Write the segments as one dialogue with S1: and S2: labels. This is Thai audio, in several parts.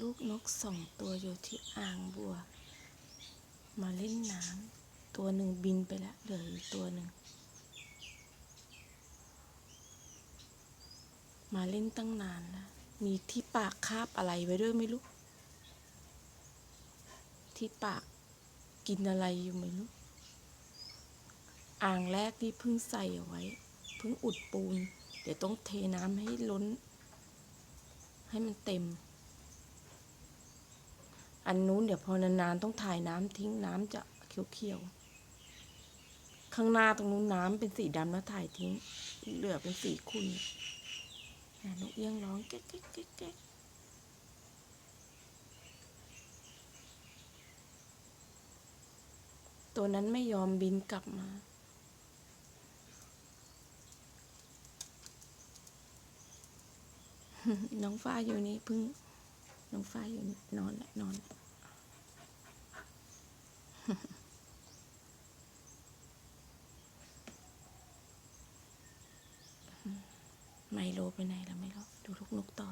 S1: ลูกนกสองตัวอยู่ที่อ่างบัว มาเล่นน้ำตัวหนึ่งบินไปแล้วเหลืออีกตัวหนึ่ง มาเล่นตั้งนานแล้วมีที่ปากคาบอะไรไว้ด้วยไม่รู้ ที่ปากกินอะไรอยู่ไม่รู้ อ่างแรกที่เพิ่งใส่เอาไว้ เพิ่งอุดปูน เดี๋ยวต้องเทน้ำให้ล้น ให้มันเต็ม อันนู้นเดี๋ยวพอนานๆต้องถ่ายน้ำทิ้งน้ำจะเขียวๆ ข้างหน้าตรงนู้นน้ำเป็นสีดำแล้วถ่ายทิ้ง เหลือเป็นสีขุ่นนกเอี้ยงร้องแก๊กแก๊กแก๊กแก๊กตัวนั้นไม่ยอมบินกลับมาน้องฟ้าอยู่นี่เพิ่ง น้องฟ้าอยู่นอนแหล้วนอนแล้วไมโลไปไหนแล้วไม่รู้ดูลูกนกต่อ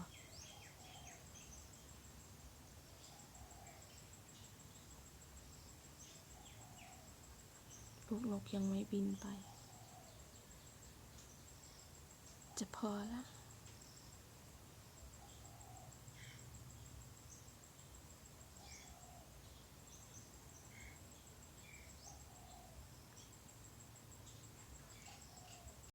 S1: ลูกนกยังไม่บินไป จะพอละ